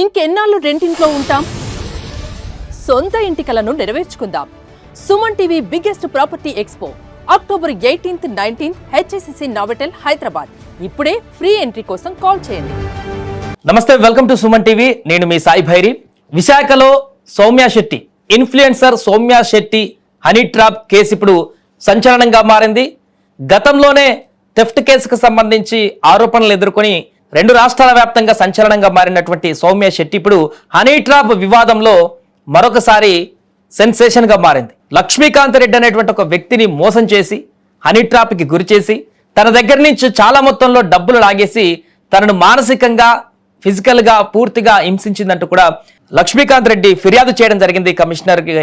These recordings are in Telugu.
ఇంకెన్నాళ్ళు రెంటింట్లో ఉంటాం? సొంత ఇంటి కలను నెరవేర్చుకుందాం. Suman TV biggest property expo October eighteenth nineteenth HSCC Novotel Hyderabad. ఇప్పుడే ఫ్రీ ఎంట్రీ కోసం కాల్ చేయండి. నమస్తే వెల్కమ్ టు సుమన్ టీవీ. నేను మీ సాయి భైరి. విశాఖలో Soumya Shetty influencer Soumya Shetty honey trap case ఇప్పుడు సంచలనంగా మారింది. గతంలోనే థెఫ్ట్ కేసుకు సంబంధించి ఆరోపణలు ఎదుర్కొని రెండు రాష్ట్రాల వ్యాప్తంగా సంచలనంగా మారినటువంటి సౌమ్య శెట్టి ఇప్పుడు హనీ ట్రాప్ వివాదంలో మరొకసారి సెన్సేషన్గా మారింది. లక్ష్మీకాంత్ రెడ్డి అనేటువంటి ఒక వ్యక్తిని మోసం చేసి హనీ ట్రాప్కి గురి చేసి తన దగ్గర నుంచి చాలా మొత్తంలో డబ్బులు లాగేసి తనను మానసికంగా ఫిజికల్గా పూర్తిగా హింసించిందంటూ కూడా లక్ష్మీకాంత్ రెడ్డి ఫిర్యాదు చేయడం జరిగింది కమిషనర్కి.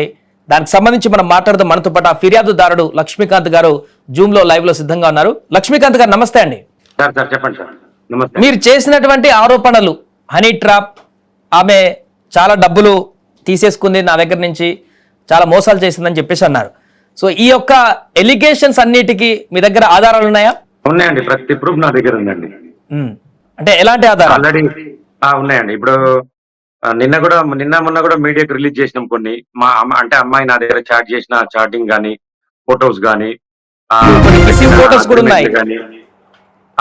దానికి సంబంధించి మనం మాట్లాడదాం మనతో పాటు ఆ ఫిర్యాదుదారుడు లక్ష్మీకాంత్ గారు జూమ్లో లైవ్లో సిద్ధంగా ఉన్నారు. లక్ష్మీకాంత్ గారు నమస్తే అండి. సార్ సార్ చెప్పండి సార్. మీరు చేసినటువంటి ఆరోపణలు హనీ ట్రాప్ ఆమె చాలా డబ్బులు తీసేసుకుంది నా దగ్గర నుంచి చాలా మోసాలు చేసిందని చెప్పేసి అన్నారు. సో ఈ యొక్క ఎలిగేషన్స్ అన్నిటికీ మీ దగ్గర ఆధారాలు ఉన్నాయా? ఉన్నాయండి. ప్రతి ప్రూఫ్ నా దగ్గర ఉందండి. అంటే ఎలాంటి ఆధారాలు? ఆల్రెడీ ఉన్నాయండి. ఇప్పుడు నిన్న కూడా నిన్న మొన్న కూడా మీడియాకి రిలీజ్ చేసినాం కొన్ని. మా అమ్మ అంటే అమ్మాయి నా దగ్గర చాట్ చేసిన చాటింగ్ గానీ ఫొటోస్ missing photos కూడా ఉన్నాయి.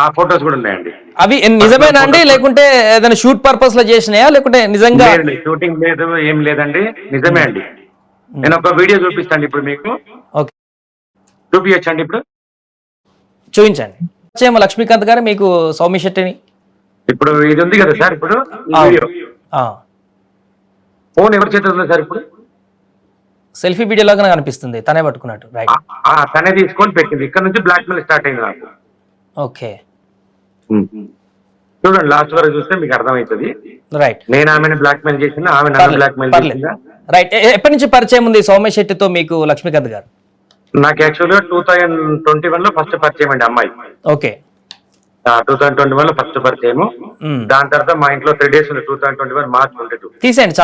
ఆ ఫొటోస్ కూడా ఉన్నాయండి. అవి నిజమేనా అండి? లేకుంటే ఏదైనా షూట్ పర్పస్లో చేసినాయా? లేకుంటే నిజంగా షూటింగ్ లేదు ఏం లేదండి. నిజమే అండి. నేను ఒక వీడియో చూపిస్తాను ఇప్పుడు మీకు. ఓకే. చూపించండి ఇప్పుడు. చూపించండి. వచ్చేమో లక్ష్మీకాంత్ గారు మీకు సౌమ్య శెట్టిని. ఇప్పుడు ఇది ఉంది కదా సార్ ఇప్పుడు. ఫోన్ ఎవరి చేతిలో సార్ ఇప్పుడు? సెల్ఫీ వీడియో లాగా కనిపిస్తుంది. తనే పట్టుకున్నట్టు. రైట్ తనే తీసుకొని పెట్టింది. ఇక్కడ నుంచి బ్లాక్ మెయిల్ స్టార్ట్ అయింది నాకు. ఓకే. చూడండి లాస్ట్ వరకు చూస్తే మీకు అర్థమవుతుంది. రైట్ నేను ఆమెను బ్లాక్ మెయిల్ చేసిన ఆమె నన్ను బ్లాక్ మెయిల్ చేసిందా? రైట్ ఎప్పటి నుంచి పరిచయం ఉంది సౌమ్య శెట్టితో మీకు లక్ష్మీకాంత్ గారు? నాకు యాక్చువల్గా టూ థౌజండ్ ట్వంటీ వన్లో ఫస్ట్ పరిచయం అండి అమ్మాయి. ఓకే టూ థౌసండ్ ట్వంటీ వన్లో ఫస్ట్ పరిచయం మ్మ్. దాని తర్వాత మా ఇంట్లో త్రీ డేస్ ఉంది two thousand twenty one March twenty two తీసేయండి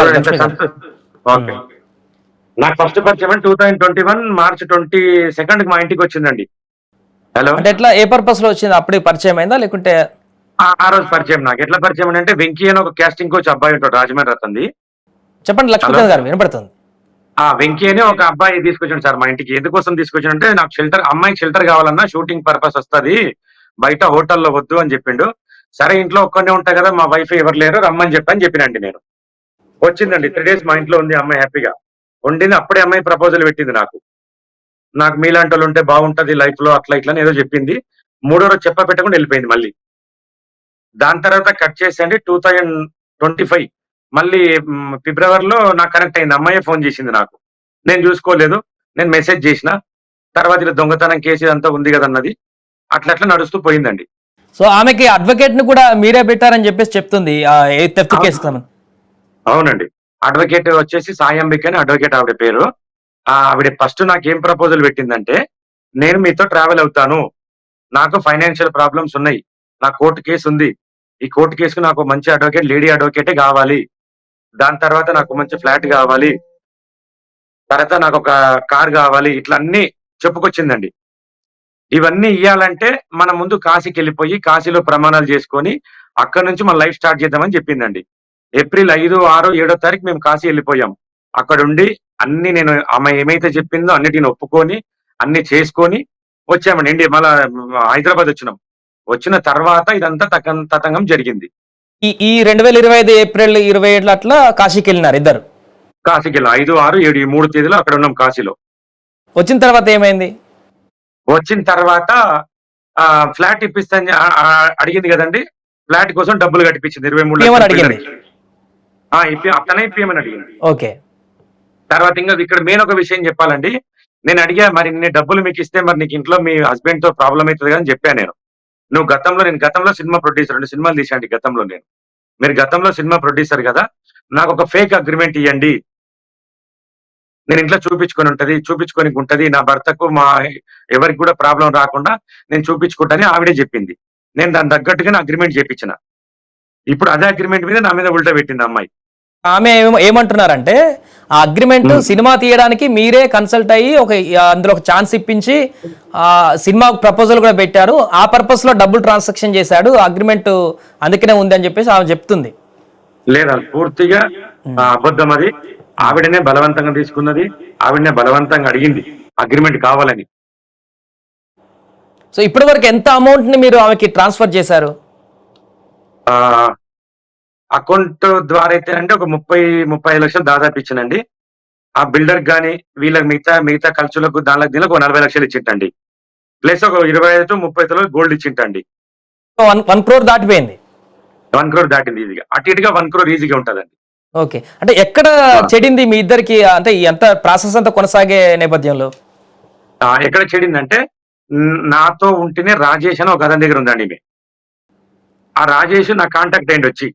ఓకే నాకు ఫస్ట్ పరిచయం two thousand twenty one March twenty second మా ఇంటికి వచ్చిందండి. హలో అంటే ఎట్లా ఏ పర్పస్లో వచ్చింది? అప్పుడే పరిచయం అయిందా? లేకుంటే ఆ- రోజు పరిచయం నాకు. ఎట్లా పరిచయం అంటే వెంకీ అని ఒక క్యాస్టింగ్ కోచ్ అబ్బాయి ఉంటాడు రాజమండ్రి రతంది చెప్పండి లక్ష్మీకాంత్ గారు వినపడుతుంది. ఆ వెంకీ అని ఒక అబ్బాయి తీసుకొచ్చాడు సార్ మా ఇంటికి. ఎందుకోసం తీసుకొచ్చాడు అంటే నాకు షెల్టర్ అమ్మాయికి షెల్టర్ కావాలన్నా షూటింగ్ పర్పస్ వస్తది. బయట హోటల్లో వద్దు అని చెప్పిండు. సరే ఇంట్లో ఒక్కనే ఉంటా కదా మా వైఫ్ ఎవరు లేరు రమ్మని చెప్పని చెప్పినండి నేను. వచ్చిందండి త్రీ డేస్ మా ఇంట్లో ఉంది అమ్మాయి హ్యాపీగా. ఉండింది అప్పుడే అమ్మాయి ప్రపోజల్ పెట్టింది నాకు. నాకు మీలాంటి వాళ్ళు ఉంటే బాగుంటది లైఫ్లో అట్లా ఇట్లా ఏదో చెప్పింది. మూడో రోజు చెప్ప పెట్టకుండా వెళ్ళిపోయింది మళ్ళీ. దాని తర్వాత కట్ చేసేయండి టూ థౌజండ్ ట్వంటీ ఫైవ్ మళ్ళీ ఫిబ్రవరిలో నాకు కనెక్ట్ అయింది. అమ్మాయి ఫోన్ చేసింది నాకు. నేను చూసుకోలేదు. నేను మెసేజ్ చేసిన. తర్వాత ఇలా దొంగతనం కేసు ఇదంతా ఉంది కదన్నది అట్లా అట్లా నడుస్తూ పోయిందండి. సో ఆమెకి అడ్వకేట్ని కూడా మీరే పెట్టారని చెప్పేసి చెప్తుంది. అవునండి. అడ్వకేట్ వచ్చేసి సాయంబిక్ అని అడ్వకేట్ ఆవిడ పేరు. ఆవిడ ఫస్ట్ నాకు ఏం ప్రపోజల్ పెట్టిందంటే నేను మీతో ట్రావెల్ అవుతాను. నాకు ఫైనాన్షియల్ ప్రాబ్లమ్స్ ఉన్నాయి. నా కోర్టు కేసు ఉంది. ఈ కోర్టు కేసుకు నాకు మంచి అడ్వకేట్ లేడీ అడ్వకేటే కావాలి. దాని తర్వాత నాకు మంచి ఫ్లాట్ కావాలి. తర్వాత నాకు ఒక కార్ కావాలి. ఇట్లా అన్ని చెప్పుకొచ్చిందండి. ఇవన్నీ ఇవ్వాలంటే మనం ముందు కాశీకి వెళ్ళిపోయి కాశీలో ప్రమాణాలు చేసుకొని అక్కడ నుంచి మన లైఫ్ స్టార్ట్ చేద్దామని చెప్పిందండి. ఏప్రిల్ ఐదు ఆరు ఏడో తారీఖు మేము కాశీ వెళ్ళిపోయాం. అక్కడుండి అన్ని నేను ఆమె ఏమైతే చెప్పిందో అన్నిటిని ఒప్పుకొని అన్ని చేసుకొని వచ్చామండి. ఇండియా మళ్ళా హైదరాబాద్ వచ్చినాం. వచ్చిన తర్వాత ఇదంతా తకం తతంగం జరిగింది. ఈ ఈ రెండు వేల ఇరవై ఐదు ఏప్రిల్ ఇరవై ఏడులో అట్లా కాశీకి వెళ్ళినారు ఇద్దరు? కాశీకి వెళ్ళాం. ఐదు ఆరు ఏడు ఈ మూడు తేదీలో అక్కడ ఉన్నాం కాశీలో. వచ్చిన తర్వాత ఏమైంది? వచ్చిన తర్వాత ఆ ఫ్లాట్ ఆ- అడిగింది కదండి. ఫ్లాట్ కోసం డబ్బులు కట్టిపించింది ఇరవై మూడు అడిగింది? అతనే ఇప్పియమని అడిగింది. ఓకే. తర్వాత ఇంకా ఇక్కడ మెయిన్ ఒక విషయం చెప్పాలండి. నేను అడిగా మరి నేను డబ్బులు మీకు ఇస్తే మరి నీకు ఇంట్లో మీ హస్బెండ్తో ప్రాబ్లం అవుతుంది కదా అని చెప్పాను నేను. నువ్వు గతంలో నేను గతంలో సినిమా ప్రొడ్యూసర్ రెండు సినిమాలు తీసాండి గతంలో నేను. మీరు గతంలో సినిమా ప్రొడ్యూసర్ కదా. నాకు ఒక ఫేక్ అగ్రిమెంట్ ఇవ్వండి నేను ఇంట్లో చూపించుకొని ఉంటది చూపించుకొని ఉంటది. నా భర్తకు మా ఎవరికి కూడా ప్రాబ్లం రాకుండా నేను చూపించుకుంటానని ఆవిడే చెప్పింది. నేను దాని తగ్గట్టుగా అగ్రిమెంట్ చేపించిన. ఇప్పుడు అదే అగ్రిమెంట్ మీద నా మీద ఉల్టా పెట్టింది అమ్మాయి. ఆమె ఏమ- ఏమంటున్నారంటే ఆ అగ్రిమెంట్ సినిమా తీయడానికి మీరే కన్సల్ట్ అయ్యి ఒక అందులో ఒక ఛాన్స్ ఇప్పించి ఆ సినిమా ప్రపోజల్ కూడా పెట్టారు. ఆ పర్పస్లో డబ్బులు ట్రాన్సాక్షన్ చేశాడు. అగ్రిమెంట్ అందుకనే ఉంది అని చెప్పేసి ఆమె చెప్తుంది. లేదండి పూర్తిగా అబద్ధం అది. ఆవిడనే బలవంతంగా తీసుకున్నది. ఆవిడనే బలవంతంగా అడిగింది. అగ్రిమెంట్ కావాలని. సో ఇప్పటి వరకు ఎంత అమౌంట్ని మీరు ఆమెకి ట్రాన్స్ఫర్ చేశారు? అకౌంట్ ద్వారా అయితే అంటే ఒక ముప్పై ముప్పై ఐదు లక్షలు దాదాపు ఇచ్చానండి ఆ బిల్డర్ గాని వీళ్ళకి మిగతా మిగతా ఖర్చులకు దానికి దీనికి ఒక నలభై లక్షలు ఇచ్చింటండి. ప్లస్ ఒక ఇరవై ఐదు టు ముప్పై ఐదు గోల్డ్ ఇచ్చింటండి. వన్ వన్ క్రోర్ దాటిపోయింది? వన్ క్రోర్ దాటింది ఈజీగా. అటు ఇటుగా వన్ క్రోర్ ఈజీగా ఉంటదండి. ఓకే. అంటే ఎక్కడ చెడింది మీ ఇద్దరికి? అంటే ఎంత ప్రాసెస్ అంతా కొనసాగే నేపథ్యంలో? ఎక్కడ చెడిందంటే నాతో ఉంటేనే రాజేష్ అని ఒక అతని దగ్గర ఉందండి ఆ రాజేష్ నా కాంటాక్ట్ అయ్యింది వచ్చి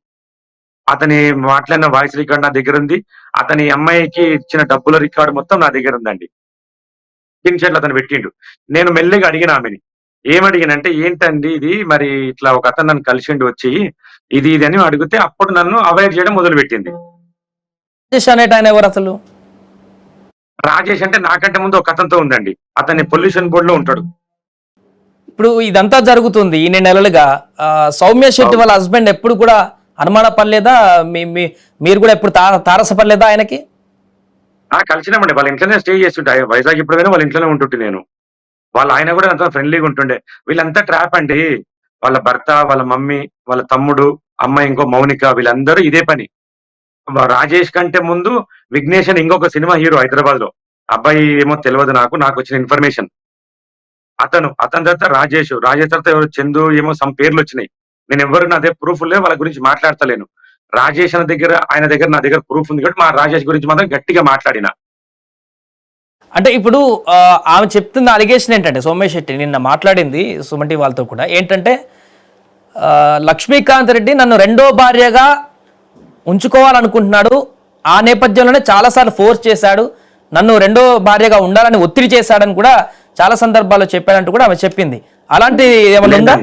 అతని మాట్లాడిన వాయిస్ రికార్డ్ నా దగ్గర ఉంది. అతని అమ్మాయికి ఇచ్చిన డబ్బుల రికార్డు మొత్తం నా దగ్గర ఉందండి. స్క్రీన్ షాట్లు అతను పెట్టిండు. నేను మెల్లిగా అడిగిన ఆమెని ఏమడిగినంటే ఏంటండి ఇది? మరి ఇట్లా ఒక అతను నన్ను కలిసిండు వచ్చి ఇది ఇది అని అడిగితే అప్పుడు నన్ను అవాయిడ్ చేయడం మొదలు పెట్టింది ఎవరు అసలు? రాజేష్ అంటే నాకంటే ముందు ఒక అతనితో ఉందండి. అతన్ని పొల్యూషన్ బోర్డు లో ఉంటాడు. ఇప్పుడు ఇదంతా జరుగుతుంది. ఇన్ని నెలలుగా సౌమ్య శెట్టి వాళ్ళ హస్బెండ్ ఎప్పుడు కూడా అనుమాన పర్లేదా మీ మీ- మీరు కూడా ఎప్పుడు తారసపడలేదా ఆయనకి? ఆ కలిసినామండి. వాళ్ళ ఇంట్లోనే స్టే చేస్తుంటే వైజాగ్ ఇప్పుడు వాళ్ళ ఇంట్లోనే ఉంటుంటే నేను. వాళ్ళ ఆయన కూడా అంత ఫ్రెండ్లీగా ఉంటుండే. వీళ్ళంతా ట్రాప్ అండి. వాళ్ళ భర్త వాళ్ళ మమ్మీ వాళ్ళ తమ్ముడు అమ్మాయి ఇంకో మౌనిక వీళ్ళందరూ ఇదే పని. రాజేష్ కంటే ముందు విఘ్నేష్ అని ఇంకొక సినిమా హీరో హైదరాబాద్లో అబ్బాయి ఏమో తెలియదు నాకు నాకు వచ్చిన ఇన్ఫర్మేషన్ అతను అతని తర్వాత రాజేష్ రాజేష్ తర్వాత ఎవరు? చందు ఏమో సమ్ పేర్లు వచ్చినాయి. నేను ఎవరు నా దగ్గర ప్రూఫ్ లే వాళ్ళ గురించి మాట్లాడతలేను. రాజేష్ అన్న దగ్గర ఆయన దగ్గర నా దగ్గర ప్రూఫ్ ఉంది కాబట్టి మా రాజేష్ గురించి మాత్రం గట్టిగా మాట్లాడిన. అంటే ఇప్పుడు ఆమె చెప్తున్న అలిగేషన్ ఏంటంటే సౌమ్య శెట్టి నిన్న మాట్లాడింది సుమటి వాళ్ళతో కూడా. ఏంటంటే లక్ష్మీకాంత్ రెడ్డి నన్ను రెండో భార్యగా ఉంచుకోవాలనుకుంటున్నాడు. ఆ నేపథ్యంలోనే చాలాసార్లు ఫోర్స్ చేశాడు. నన్ను రెండో భార్యగా ఉండాలని ఒత్తిడి చేశాడని కూడా చాలా సందర్భాల్లో చెప్పాడంటూ కూడా ఆమె చెప్పింది. అలాంటి ఏమైనా ఉందా?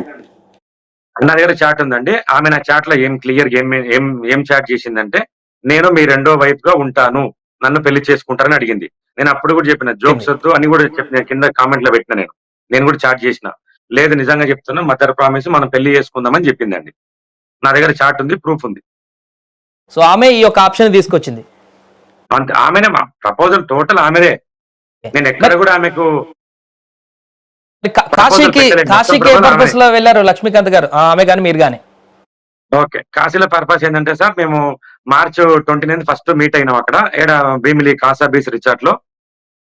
నా దగ్గర చాట్ ఉందండి. ఆమె నా చాట్లో ఏం క్లియర్ ఏం ఏం ఏం చాట్ చేసిందంటే నేను మీ రెండో వైఫ్గా ఉంటాను నన్ను పెళ్ళి చేసుకుంటారని అడిగింది. నేను అప్పుడు కూడా చెప్పిన జోక్స్ వద్దు అని కూడా చెప్పిన కింద కామెంట్లో పెట్టిన నేను. నేను కూడా చాట్ చేసిన. లేదు నిజంగా చెప్తున్నా మదర్ ప్రామిస్ మనం పెళ్ళి చేసుకుందామని చెప్పిందండి. నా దగ్గర చాట్ ఉంది ప్రూఫ్ ఉంది. సో ఆమె ఈ యొక్క ఆప్షన్ తీసుకొచ్చింది. అంతే ఆమెనే ప్రపోజల్ టోటల్ ఆమెదే. నేను ఎక్కడ కూడా ఆమెకు కాశీకి. కాశీకి పర్పస్లో వెళ్ళారు లక్ష్మీకాంత్ గారు? ఆమె కానీ మీరు కానీ ఓకే. కాశీలో పర్పస్ ఏంటంటే సార్ మేము March twenty ninth first meet అయినాం అక్కడ. ఏడ భీమిలి కాసా బీచ్ రిచార్ట్లో.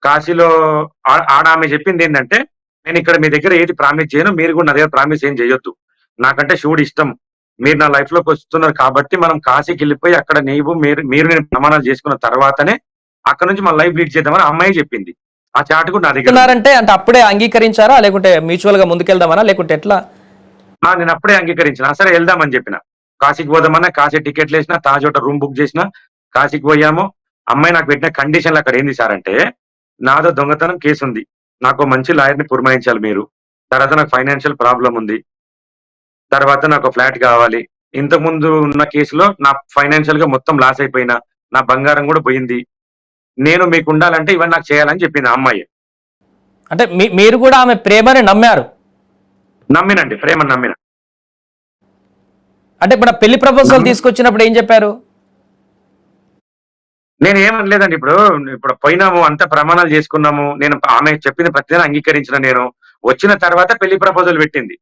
కాశీలో ఆడ ఆమె చెప్పింది ఏంటంటే నేను ఇక్కడ మీ దగ్గర ఏది ప్రామిస్ చేయను మీరు కూడా నా దగ్గర ప్రామిస్ ఏం చేయొద్దు. నాకంటే శివుడు ఇష్టం. మీరు నా లైఫ్లోకి వస్తున్నారు కాబట్టి మనం కాశీకి వెళ్ళిపోయి అక్కడ నీవు మీరు మీరు నేను ప్రమాణాలు చేసుకున్న తర్వాతనే అక్కడ నుంచి మన లైఫ్ లీడ్ చేద్దామని అమ్మాయి చెప్పింది. ఆ చాట్ కూడా నా దగ్గర. చెప్తున్నారంటే అంటే అప్పుడే అంగీకరించారా? లేకుంటే మ్యూచువల్గా ముందుకెళ్దామనా? లేకుంటే ఎట్లా? ఆ, నేను అప్పుడే అంగీకరించిన. సరే వెళ్దామని చెప్పిన. కాశీకి పోదామన్నా కాశీ టికెట్లు వేసిన తాజ్ హోటల్ రూమ్ బుక్ చేసిన కాశీకి పోయాము. అమ్మాయి నాకు పెట్టిన కండిషన్లు అక్కడ ఏంది సార్ అంటే నాదో దొంగతనం కేసు ఉంది. నాకు మంచి లాయర్ని పురమాయించాలి మీరు. తర్వాత నాకు ఫైనాన్షియల్ ప్రాబ్లం ఉంది. తర్వాత నాకు ఫ్లాట్ కావాలి. ఇంతకు ముందు ఉన్న కేసులో నా ఫైనాన్షియల్గా మొత్తం లాస్ అయిపోయినా నా బంగారం కూడా పోయింది. నేను మీకు ఉండాలంటే ఇవన్నీ నాకు చేయాలని చెప్పింది ఆ అమ్మాయి. అంటే మీరు కూడా ఆమె ప్రేమని నమ్మారు? నమ్మినండి ప్రేమ నమ్మిన. అంటే ఇప్పుడు పెళ్ళి ప్రపోజల్ తీసుకొచ్చినప్పుడు ఏం చెప్పారు? నేను ఏమనలేదండి ఇప్పుడు ఇప్పుడు పోయినాము అంత ప్రమాణాలు చేసుకున్నాము నేను ఆమె చెప్పిన ప్రతిదీ అంగీకరించిన నేను. వచ్చిన తర్వాత పెళ్ళి ప్రపోజల్ పెట్టింది.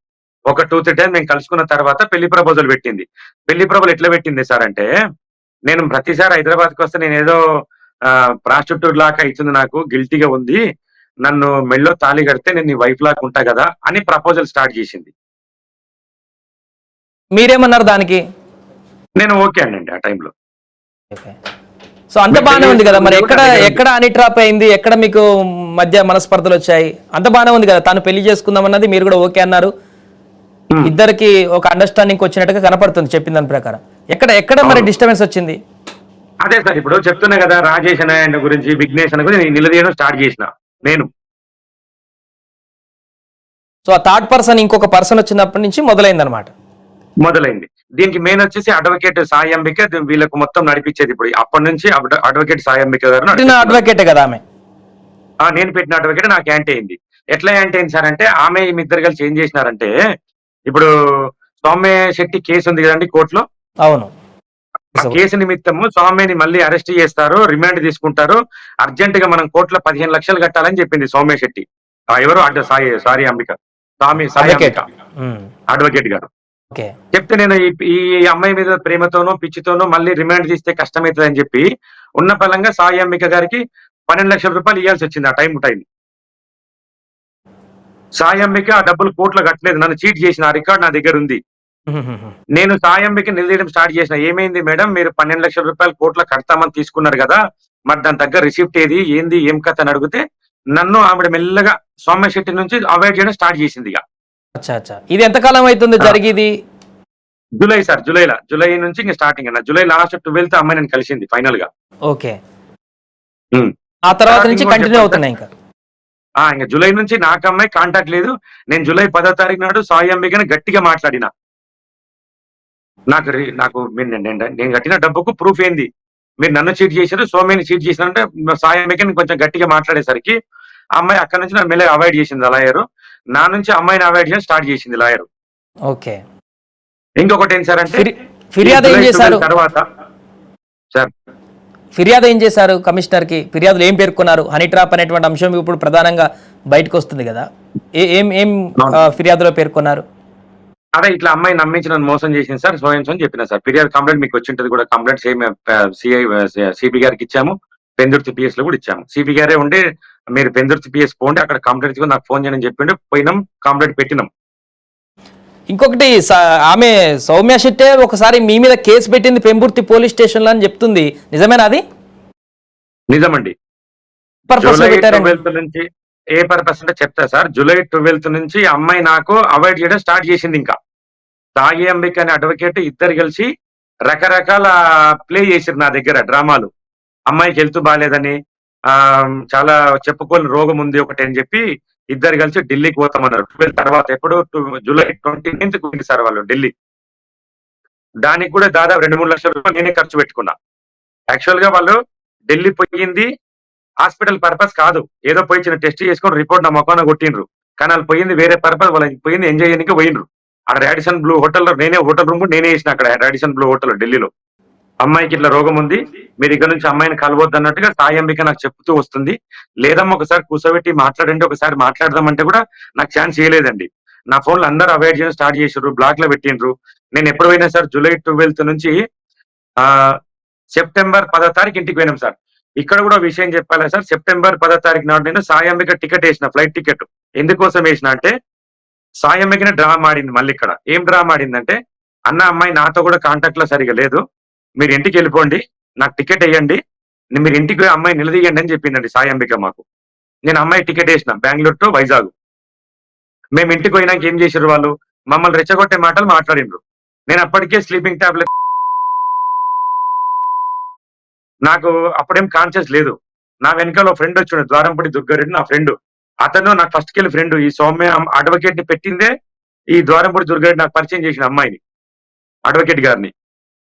ఒక టూ త్రీ టైం నేను కలుసుకున్న తర్వాత పెళ్ళి ప్రపోజల్ పెట్టింది. పెళ్ళి ప్రపోజల్ ఎట్లా పెట్టింది సార్ అంటే నేను ప్రతిసారి హైదరాబాద్కి వస్తే నేను ఏదో ప్రాస్టిట్యూట్ లాగా అవుతుంది నాకు గిల్టీగా ఉంది. నన్ను మెళ్ళో తాళి కడితే నేను నీ వైఫ్ లాగా ఉంటా కదా అని ప్రపోజల్ స్టార్ట్ చేసింది. మీరేమన్నారు దానికి? నేను ఓకే అనండి ఆ టైంలో. సో అంత బాగానే ఉంది కదా మరి ఎక్కడ ఎక్కడ అని ట్రాప్ అయింది? ఎక్కడ మీకు మధ్య మనస్పర్ధలు వచ్చాయి? అంత బాగానే ఉంది కదా తను పెళ్ళి చేసుకుందాం అన్నది మీరు కూడా ఓకే అన్నారు. ఇద్దరికి ఒక అండర్స్టాండింగ్ వచ్చినట్టుగా కనపడుతుంది చెప్పిన దాని ప్రకారం. ఎక్కడ ఎక్కడ మరి. డిస్టర్బెన్స్ వచ్చింది? అదే సార్ ఇప్పుడు చెప్తున్నా కదా రాజేష్ అనే ఆయన గురించి విఘ్నేష్ అనే గురించి నేను నిలదీయడం స్టార్ట్ చేసిన. నేను. సో ఆ థర్డ్ పర్సన్ ఇంకొక పర్సన్ వచ్చినప్పటి నుంచి మొదలైంది అనమాట మొదలైంది. దీనికి మెయిన్ వచ్చేసి అడ్వకేట్ సాయి అంబిక దీ- వీళ్ళకు మొత్తం నడిపించేది ఇప్పుడు. అప్పటి నుంచి అడ్వ- అడ్వకేట్ సాయి అంబిక గారు. అడ్వకేటే కదా ఆమె? నేను పెట్టిన అడ్వకేట్ నాకు యాంటీ అయింది. ఎట్లా యాంటీ అయింది సార్ అంటే ఆమె మీ ఇద్దరు కలిసి ఏం చేసినారంటే ఇప్పుడు సౌమ్య శెట్టి కేసు ఉంది కదండి కోర్టులో? అవును. కేసు నిమిత్తము సౌమ్యని మళ్ళీ అరెస్ట్ చేస్తారు రిమాండ్ తీసుకుంటారు. అర్జెంట్గా మనం కోర్టులో పదిహేను లక్షలు కట్టాలని చెప్పింది సౌమ్య శెట్టి. ఎవరు? అడ్డ Sai sorry Ambika. Swami Sai advocate Ambika. Advocate గారు. ఓకే చెప్తే నేను ఈ అమ్మాయి మీద ప్రేమతోనో పిచ్చితోనో మళ్ళీ రిమాండ్ తీస్తే కష్టమవుతుంది అని చెప్పి ఉన్న ఫలంగా సాయి అంబిక గారికి పన్నెండు లక్షల రూపాయలు ఇవ్వాల్సి వచ్చింది ఆ టైం టైం. సాయి అంబిక ఆ డబ్బులు కోర్టులో కట్టలేదు. నన్ను చీట్ చేసిన ఆ రికార్డ్ నా దగ్గర ఉంది నేను సాయి అంబిక నిలదీయడం స్టార్ట్ చేసిన. ఏమైంది మేడం? మీరు పన్నెండు లక్షల రూపాయలు కోర్టులో కడతామని తీసుకున్నారు కదా. మరి దాని దగ్గర రిసిప్ట్ ఏది? ఏంది? ఏం కథ అని అడిగితే నన్ను ఆవిడ మెల్లగా సౌమ్య శెట్టి నుంచి అవాయిడ్ చేయడం స్టార్ట్ చేసింది ఇక. ఇది ఎంతకాలం అవుతుంది ఆ. జరిగేది? జూలై సార్ జూలైలో. జూలై నుంచి ఇంకా స్టార్టింగ్ అన్న. జూలై లాస్ట్ ట్వెల్త్ అమ్మాయి నేను కలిసింది ఫైనల్గా. ఓకే. ఆ తర్వాత నుంచి కంటిన్యూ అవుతున్నాయి ఇంకా? ఆ ఇంకా జూలై నుంచి నాకు అమ్మాయి కాంటాక్ట్ లేదు. నేను జూలై పదో తారీఖు నాడు సాయి అంబికని గట్టిగా మాట్లాడిన. నాకు నాకు నేను కట్టిన డబ్బుకు ప్రూఫ్ ఏంది? మీరు నన్ను చీట్ చేశారు సోమేని చీట్ చేశారంటే సాయి అంబికని కొంచెం గట్టిగా మాట్లాడేసరికి అమ్మాయి అక్కడ నుంచి నన్ను మెల్లగా అవాయిడ్ చేసింది లాయర్ నా నుంచి అమ్మాయిని అవాయిడ్ చేయడం స్టార్ట్ చేసింది లాయర్ ఓకే. ఇంకొకటి ఏం సార్ అంటే ఫిరి- ఫిర్యాదు ఏం చేశారు? 12 తర్వాత సార్ ఫిర్యాదు ఏం చేశారు కమిషనర్కి ఫిర్యాదులు ఏం పేర్కొన్నారు? హనీ ట్రాప్ అనేటువంటి అంశం ఇప్పుడు ప్రధానంగా బయటకు వస్తుంది కదా. ఏ- ఏం ఫిర్యాదులో పేర్కొన్నారు? అదే ఇట్లా అమ్మాయి నమ్మించి నన్ను మోసం చేసింది సార్ సోయన్స్ అని చెప్పిన సార్. ఫిర్యాదు కంప్లైంట్ మీకు వచ్చింటది కూడా కంప్లైంట్ సేమ్ సిఐ సిపి గారికి ఇచ్చాము. పెందుర్తి పిఎస్లో కూడా ఇచ్చాము. సిపి గారే ఉండి మీరు పెందుర్తి పిఎస్ పోండి అక్కడ కంప్లైంట్ ఇచ్చుకొని నాకు ఫోన్ చేయని చెప్పిండు పోయినాం కంప్లైంట్ పెట్టినాం. ఇంకొకటి ఆమె సౌమ్య శెట్టే ఒకసారి మీ మీద కేసు పెట్టింది పెంబుర్తి పోలీస్ స్టేషన్లో అని చెప్తుంది. నిజమేనా అది? నిజమండి. ఏ పర్పస్ అంటే చెప్తా సార్. జూలై ట్వెల్త్ నుంచి అమ్మాయి నాకు అవాయిడ్ చేయడం స్టార్ట్ చేసింది ఇంకా. సాయి అంబిక అనే అడ్వకేట్ ఇద్దరు కలిసి రకరకాల ప్లే చేసిరు నా దగ్గర డ్రామాలు. అమ్మాయికి హెల్త్ బాగాలేదని ఆ చాలా చెప్పుకోని రోగం ఉంది ఒకటి అని చెప్పి ఇద్దరు కలిసి ఢిల్లీకి పోతామన్నారు. ట్వెల్త్ తర్వాత ఎప్పుడు జూలై ట్వంటీ నైన్త్ పోయింది సార్ వాళ్ళు ఢిల్లీ. దానికి కూడా దాదాపు రెండు మూడు లక్షల రూపాయలు నేనే ఖర్చు పెట్టుకున్నా. యాక్చువల్గా వాళ్ళు ఢిల్లీ పోయింది హాస్పిటల్ పర్పస్ కాదు. ఏదో పోయి చిన్న టెస్ట్ చేసుకొని రిపోర్ట్ నా మొక్కన కొట్టిండ్రు. కానీ వాళ్ళు పోయింది వేరే పర్పస్ వాళ్ళకి పోయింది ఎంజాయ్ చేయడానికి పోయిండ్రు. అక్కడ రాడిసన్ బ్లూ హోటల్లో నేనే హోటల్ రూమ్ నేనే వేసిన అక్కడ రాడిసన్ బ్లూ హోటల్ ఢిల్లీలో. అమ్మాయికి ఇట్లా రోగం ఉంది. మీరు ఇక్కడ నుంచి అమ్మాయిని కలవద్దు అన్నట్టుగా సాయి అంబిక నాకు చెప్తూ వస్తుంది. లేదమ్మా ఒకసారి కూర్చోబెట్టి మాట్లాడండి ఒకసారి మాట్లాడదామంటే కూడా నాకు ఛాన్స్ చేయలేదండి నా ఫోన్లో అందరూ అవాయిడ్ చేయడం స్టార్ట్ చేసారు బ్లాక్లో పెట్టిండ్రు. నేను ఎప్పుడు పోయినా సార్ జూలై ట్వెల్త్ నుంచి ఆ సెప్టెంబర్ పదో తారీఖు ఇంటికి పోయినాం సార్. ఇక్కడ కూడా విషయం చెప్పాలి సార్? సెప్టెంబర్ పదో తారీఖు నాడు నేను సాయంబిక టికెట్ వేసిన ఫ్లైట్ టికెట్. ఎందుకోసం వేసిన అంటే సాయంబికనే డ్రామా ఆడింది మళ్ళీ ఇక్కడ. ఏం డ్రామా ఆడిందంటే అన్న అమ్మాయి నాతో కూడా కాంటాక్ట్లో సరిగా లేదు. మీరు ఇంటికి వెళ్ళిపోండి నాకు టికెట్ వేయండి నేను మీరు ఇంటికి పోయి అమ్మాయి నిలదీయండి అని చెప్పిందండి సాయంబిక మాకు. నేను అమ్మాయి టికెట్ వేసిన బెంగళూరు టు వైజాగ్. మేము ఇంటికి పోయినాక ఏం చేసారు వాళ్ళు? మమ్మల్ని రెచ్చగొట్టే మాటలు మాట్లాడిండ్రు నేను అప్పటికే స్లీపింగ్ టాబ్లెట్ నాకు అప్పుడేం కాన్షియస్ లేదు. నా వెనకాల ఫ్రెండ్ వచ్చిండు ద్వారంపూడి దుర్గారెడ్డి నా ఫ్రెండ్ అతను నాకు ఫస్ట్ కెళ్ళి ఫ్రెండ్ ఈ సౌమ్య అడ్వకేట్ని పెట్టిందే ఈ ద్వారంపూడి దుర్గారెడ్డి నాకు పరిచయం చేసిన అమ్మాయిని అడ్వకేట్ గారిని.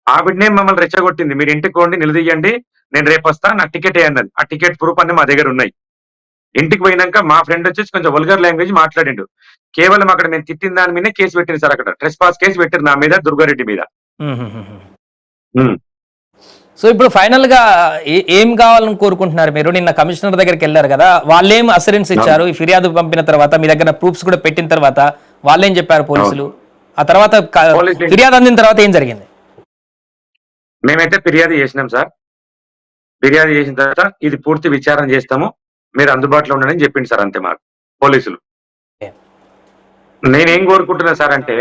ఆవిడనే మమ్మల్ని రెచ్చగొట్టింది. మీరు ఇంటికి పోండి నిలదీయండి. నేను రేపు వస్తా నా టికెట్ అన్నది ఆ టికెట్ ప్రూఫ్ అన్ని మా దగ్గర ఉన్నాయి. ఇంటికి పోయినాక మా ఫ్రెండ్ వచ్చేసి కొంచెం వల్గర్ లాంగ్వేజ్ మాట్లాడిండు. కేవలం అక్కడ నేను తిట్టిన దాని మీదే కేసు పెట్టింది సార్ అక్కడ. ట్రెస్ పాస్ కేసు పెట్టారు నా మీద దుర్గారెడ్డి మీద. సో ఇప్పుడు ఫైనల్గా ఏ- కావాలని కోరుకుంటున్నారు మీరు? నిన్న కమిషనర్ దగ్గరికి వెళ్ళారు కదా వాళ్ళేం అసరెన్స్ ఇచ్చారు? ఈ ఫిర్యాదు పంపిన తర్వాత మీ దగ్గర ప్రూఫ్స్ కూడా పెట్టిన తర్వాత వాళ్ళేం చెప్పారు పోలీసులు? ఆ తర్వాత ఫిర్యాదు అందిన తర్వాత ఏం జరిగింది? మేమైతే ఫిర్యాదు చేసినాం సార్. ఫిర్యాదు చేసిన తర్వాత ఇది పూర్తి విచారణ చేస్తాము. మీరు అందుబాటులో ఉండండి చెప్పింది సార్ అంతే మాకు పోలీసులు. నేనేం కోరుకుంటున్నా సార్ అంటే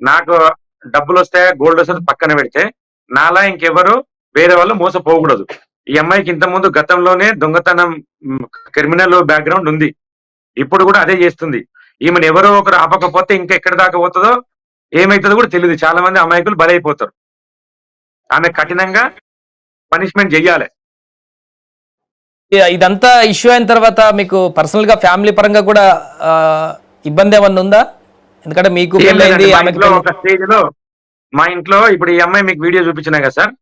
నాకు డబ్బులు వస్తే గోల్డ్ వస్తే పక్కన పెడితే నాలా ఇంకెవరు వేరే వాళ్ళు మోసపోకూడదు. ఈ అమ్మాయికి ఇంత ముందు గతంలోనే దొంగతనం క్రిమినల్ బ్యాక్గ్రౌండ్ ఉంది. ఇప్పుడు కూడా అదే చేస్తుంది. ఈమెను ఎవరో ఒకరు ఆపకపోతే ఇంకా ఎక్కడి దాకా పోతుందో ఏమైతుందో కూడా తెలియదు చాలా మంది అమాయకులు బలైపోతారు. ఆమె కఠినంగా పనిష్మెంట్ చెయ్యాలి. ఇదంతా ఇష్యూ అయిన తర్వాత మీకు పర్సనల్గా ఫ్యామిలీ పరంగా కూడా ఇబ్బంది ఏమన్నా ఉందా? ఎందుకంటే మీకు మా ఇంట్లో ఇప్పుడు ఈ అమ్మాయి మీకు వీడియో చూపించినా కదా సార్?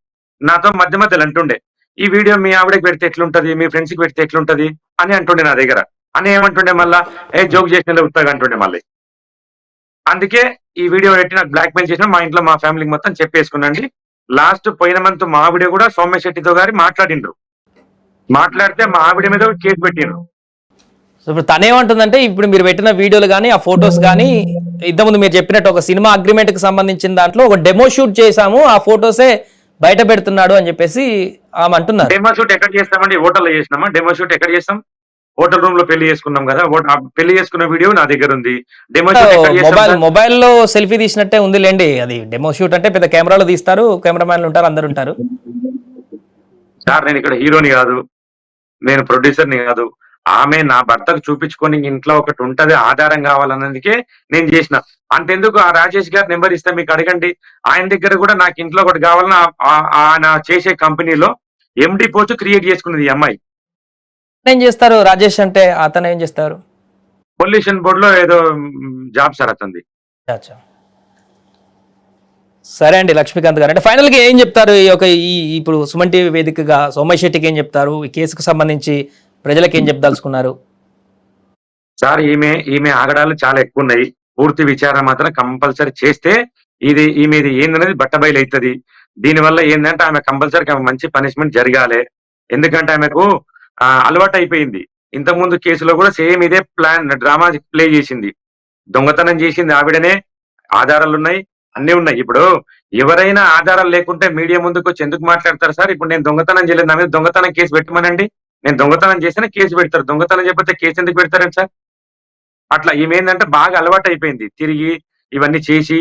నాతో మధ్య మధ్యలో అంటుండే ఈ వీడియో మీ ఆవిడకి పెడితే ఎట్లుంటది? మీ ఫ్రెండ్స్కి పెడితే ఎట్లుంటది? అని అంటుండే నా దగ్గర. అని ఏమంటుండే మళ్ళా? ఏ జోక్ చేసిన ఉత్తగా అంటుండే మళ్ళీ. అందుకే ఈ వీడియో పెట్టి నాకు బ్లాక్ మెయిల్ చేసిన మా ఇంట్లో మా ఫ్యామిలీకి మొత్తం చెప్పేసుకున్నాండి లాస్ట్ పోయిన మంత్ మా ఆవిడ కూడా సౌమ్య శెట్టితో గారి మాట్లాడిండ్రు. మాట్లాడితే మా ఆవిడ మీద కేసు పెట్టిండ్రు. ఇప్పుడు తనేమంటుందంటే ఇప్పుడు మీరు పెట్టిన వీడియోలు కానీ ఆ ఫొటోస్ కానీ ఇంతకుముందు మీరు చెప్పినట్టు ఒక సినిమా అగ్రిమెంట్కి సంబంధించిన దాంట్లో ఒక డెమో షూట్ చేశాము ఆ ఫొటోసే బయట పెడుతున్నాడు అని చెప్పేసి ఆమె అంటున్నారు. డెమో షూట్ ఎక్కడ చేస్తామండి? హోటల్లో చేసినామా? డెమో షూట్ ఎక్కడ చేస్తాం? హోటల్ రూమ్లో పెళ్ళి చేసుకున్నాం కదా. పెళ్ళి చేసుకున్న వీడియో నా దగ్గర ఉంది. Demo mobile sir? మొబైల్లో సెల్ఫీ తీసినట్టే ఉంది లేండి అది డెమో షూట్ అంటే పెద్ద కెమెరాలో తీస్తారు. కెమెరామ్యాన్లు ఉంటారు అందరు ఉంటారు. సార్ నేను ఇక్కడ హీరోని కాదు. నేను ప్రొడ్యూసర్ని కాదు. ఆమె నా భర్తకు చూపించుకొని ఇంట్లో ఒకటి ఉంటది ఆధారం కావాలన్నందుకే నేను చేసిన. అంతెందుకు ఆ రాజేష్ గారి నెంబర్ ఇస్తే మీకు అడగండి. ఆయన దగ్గర కూడా నాకు ఇంట్లో ఒకటి కావాలని ఆయన చేసే కంపెనీలో ఎండి పోస్ట్ క్రియేట్ చేసుకున్నది ఈ అమ్మాయి. ఏం చేస్తారు రాజేష్ అంటే అతను ఏం చేస్తారు? పొల్యూషన్ బోర్డ్లో ఏదో జాబ్ సార్ అతనిది. అచ్చా. సరే అండి లక్ష్మీకాంత్ గారు. అంటే ఫైనల్గా ఏం చెప్తారు? ఈ యొక్క ఈ ఇప్పుడు సుమన్ టీవీ వేదికగా సోమయ్య శెట్టికి ఏం చెప్తారు? ఈ కేసుకు సంబంధించి ప్రజలకు ఏం చెప్పదలుచుకున్నారు సార్ ఈమె ఈమె ఆగడాలు చాలా ఎక్కువ ఉన్నాయి పూర్తి విచారణ మాత్రం కంపల్సరీ చేస్తే ఇది ఈమె ఇది ఏందనేది బట్టబయలు అవుతుంది దీనివల్ల ఏంటంటే ఆమె కంపల్సరీ ఆమె మంచి పనిష్మెంట్ జరగాలి. ఎందుకంటే ఆమెకు అలవాటు అయిపోయింది ఇంతకుముందు కేసులో కూడా సేమ్ ఇదే ప్లాన్ డ్రామా ప్లే చేసింది. దొంగతనం చేసింది ఆవిడనే. ఆధారాలు ఉన్నాయి అన్నీ ఉన్నాయి. ఇప్పుడు ఎవరైనా ఆధారాలు లేకుంటే మీడియా ముందుకు వచ్చి ఎందుకు మాట్లాడతారు సార్? ఇప్పుడు నేను దొంగతనం చేయలేదు నా మీద దొంగతనం కేసు పెట్టమనండి. నేను దొంగతనం చేసినా కేసు పెడతారు. దొంగతనం చెప్పితే కేసు ఎందుకు పెడతారండి సార్? అట్లా ఈమె ఏంటంటే బాగా అలవాటు అయిపోయింది తిరిగి ఇవన్నీ చేసి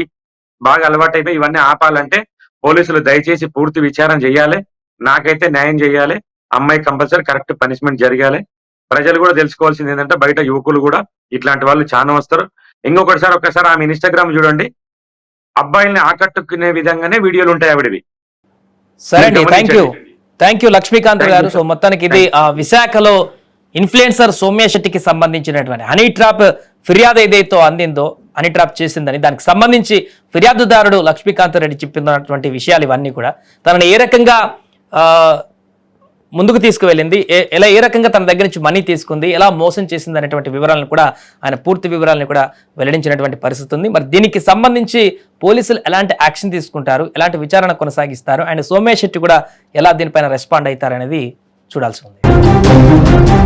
బాగా అలవాటు అయిపోయి ఇవన్నీ ఆపాలంటే పోలీసులు దయచేసి పూర్తి విచారణ చేయాలి. నాకైతే న్యాయం చేయాలి. అమ్మాయి కంపల్సరీ కరెక్ట్ పనిష్మెంట్ జరగాలి. ప్రజలు కూడా తెలుసుకోవాల్సింది ఏంటంటే బయట యువకులు కూడా ఇట్లాంటి వాళ్ళు చాలా వస్తారు. ఇంకొకటి సార్ ఒకసారి ఆమె ఇన్స్టాగ్రామ్ చూడండి. అబ్బాయిల్ని ఆకట్టుకునే విధంగానే వీడియోలు ఉంటాయి ఆవిడవి. సరే thank you. Thank you Lakshmikant గారు. సో. మొత్తానికి ఇది ఆ, విశాఖలో ఇన్ఫ్లుయెన్సర్ సౌమ్య శెట్టికి సంబంధించినటువంటి హనీ ట్రాప్ ఫిర్యాదు ఏదైతే అందిందో హనీ ట్రాప్ చేసిందని దానికి సంబంధించి ఫిర్యాదుదారుడు లక్ష్మీకాంత్ రెడ్డి చెప్పినటువంటి విషయాలు ఇవన్నీ కూడా. తనని ఏ రకంగా ఆ, ముందుకు తీసుకువెళ్ళింది. ఏ- ఎలా ఏ రకంగా తన దగ్గర నుంచి మనీ తీసుకుంది ఎలా మోసం చేసింది అనేటువంటి వివరాలను కూడా ఆయన పూర్తి వివరాలను కూడా వెల్లడించినటువంటి పరిస్థితి ఉంది. మరి దీనికి సంబంధించి పోలీసులు ఎలాంటి యాక్షన్ తీసుకుంటారు ఎలాంటి విచారణ కొనసాగిస్తారు అండ్ సోమేష్ శెట్టి కూడా ఎలా దీనిపైన రెస్పాండ్ అవుతారు అనేది చూడాల్సి ఉంది.